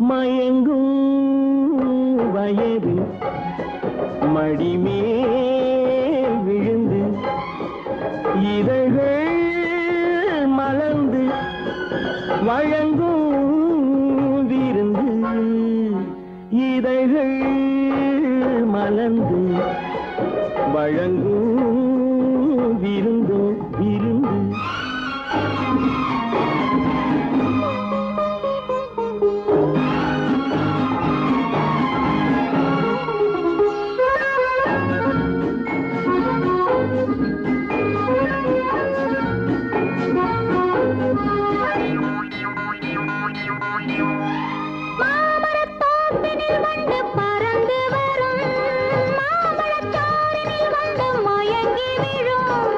மயங்கும் வயது மடிமே விழுந்து இதழ்கள் மலர்ந்து வழங்கும் விருந்து இதழ்கள் மலர்ந்து வழங்கும் பறந்து வரும். மாமரச்சாரனில் வந்து மயங்கி விழும்.